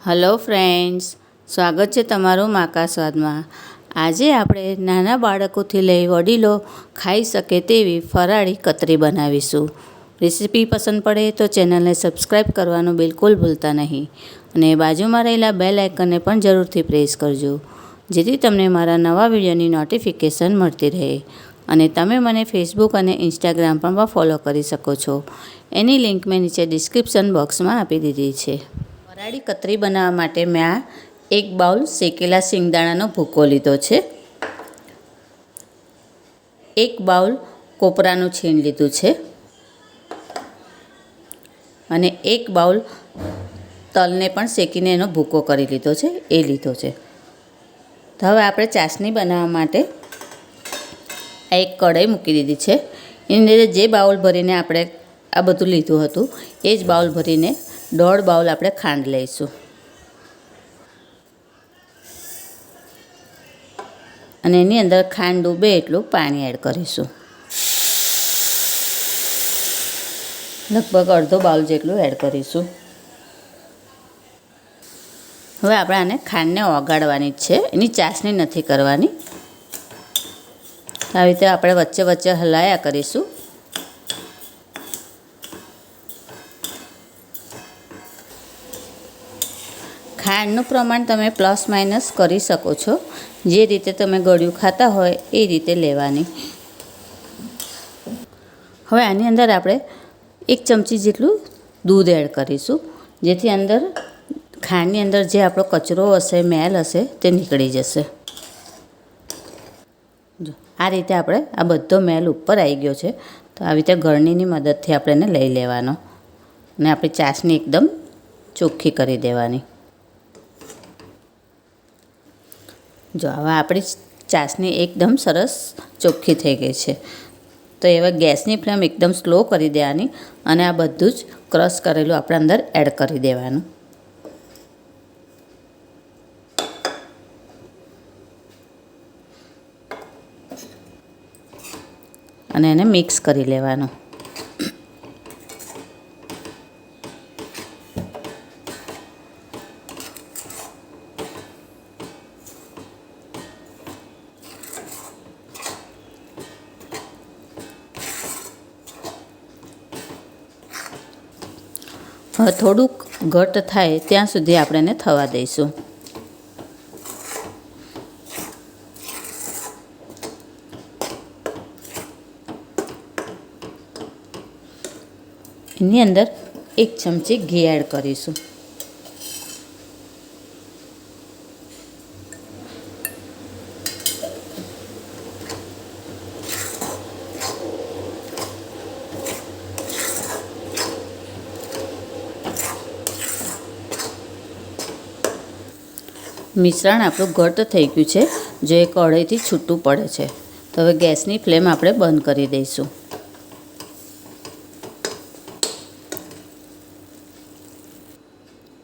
Hello friends, સ્વાગત છે તમારું માકા સ્વાદમાં. આજે આપણે નાના બાળકોથી લઈ વડીલો ખાઈ શકે તેવી ફરાળી કતરી બનાવીશું. રેસીપી પસંદ પડે તો ચેનલને સબસ્ક્રાઈબ કરવાનું બિલકુલ ભૂલતા નહીં. અને બાજુમાં રહેલા બેલ આઇકનને પણ જરૂરથી પ્રેસ કરજો, જેથી તમને મારા નવા વિડીયોની નોટિફિકેશન મળતી રહે. અને તમે મને ફેસબુક અને ઇન્સ્ટાગ્રામ પણ ફોલો કરી શકો છો. એની લિંક મેં નીચે ડિસ્ક્રિપ્શન બોક્સમાં આપી દીધી છે. વરાળી કતરી બનાવવા માટે મેં આ એક બાઉલ શેકેલા શિંગદાણાનો ભૂકો લીધો છે. એક બાઉલ કોપરાનું છીણ લીધું છે. અને એક બાઉલ તલને પણ શેકીને એનો ભૂકો કરી લીધો છે, એ લીધો છે. તો હવે આપણે ચાસણી બનાવવા માટે આ એક કઢાઈ મૂકી દીધી છે. એની અંદર જે બાઉલ ભરીને આપણે આ બધું લીધું હતું, એ જ બાઉલ ભરીને દોઢ બાઉલ આપણે ખાંડ લઈશું. અને એની અંદર ખાંડ ડૂબે એટલું પાણી એડ કરીશું. લગભગ અડધો બાઉલ જેટલું એડ કરીશું. હવે આપણે આને ખાંડને ઓગાળવાની છે. એની ચાસણી નથી કરવાની. આવી રીતે આપણે વચ્ચે વચ્ચે હલાયા કરીશું. ખાંડનું પ્રમાણ તમે પ્લસ માઇનસ કરી શકો છો. જે રીતે તમે ગળ્યું ખાતા હોય એ રીતે લેવાની. હવે આની અંદર આપણે એક ચમચી જેટલું દૂધ એડ કરીશું. જેથી અંદર ખાંડની અંદર જે આપણો કચરો હશે, મેલ હશે, તે નીકળી જશે. આ રીતે આપણે આ બધો મેલ ઉપર આવી ગયો છે. તો આવી રીતે ગળણીની મદદથી આપણે લઈ લેવાનો. અને આપણી ચાસની એકદમ ચોખ્ખી કરી દેવાની. જો હવે આપણી ચાસણી એકદમ સરસ ચોખ્ખી થઈ ગઈ છે. તો એવા ગેસની ફ્લેમ એકદમ સ્લો કરી દેવાની અને આ બધું જ ક્રશ કરેલું આપણે અંદર એડ કરી દેવાનું. અને એને મિક્સ કરી લેવાનું હવે થોડુંક ઘટ થાય ત્યાં સુધી આપણે એને થવા દઈશું. એની અંદર એક ચમચી ઘી એડ કરીશું. મિશ્રણ આપણું ઘટ થઈ ગયું છે, જે કઢાઈથી છૂટું પડે છે. તો હવે ગેસની ફ્લેમ આપણે બંધ કરી દઈશું.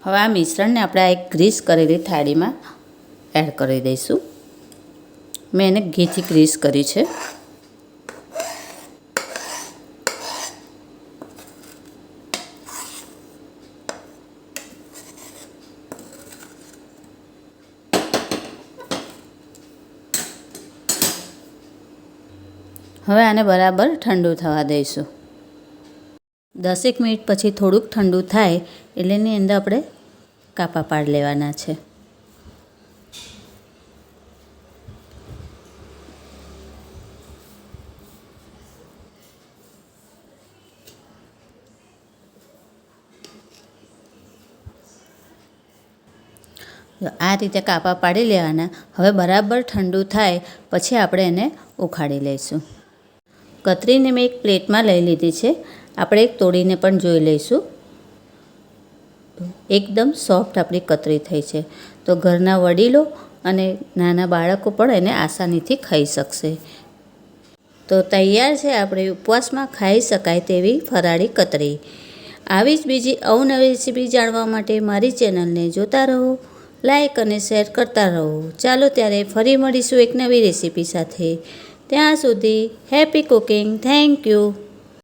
હવે આ મિશ્રણને આપણે આ એક ગ્રીસ કરેલી થાળીમાં એડ કરી દઈશું. મેં એને ઘીથી ગ્રીસ કરી છે. હવે આને બરાબર ઠંડુ થવા દઈશું. દસેક મિનિટ પછી થોડુંક ઠંડુ થાય એટલે એની અંદર આપણે કાપા પાડ લેવાના છે. આ રીતે કાપા પાડી લેવાના, હવે બરાબર ઠંડુ થાય, પછી આપણે એને ઉખાડી લઈશું. કતરીને મેં એક પ્લેટમાં લઈ લીધી છે. આપણે એક તોડીને પણ જોઈ લઈશું. એકદમ સોફ્ટ આપણી કતરી થઈ છે. તો ઘરના વડીલો અને નાના બાળકો પણ એને આસાનીથી ખાઈ શકશે. તો તૈયાર છે આપણે ઉપવાસમાં ખાઈ શકાય તેવી ફરાળી કતરી. આવી જ બીજી અવનવી રેસીપી જાણવા માટે મારી ચેનલને જોતા રહો લાઇક અને શેર કરતા રહો. ચાલો ત્યારે ફરી મળીશું એક નવી રેસીપી સાથે. ત્યાં સુધી હેપી કુકિંગ થેન્ક યુ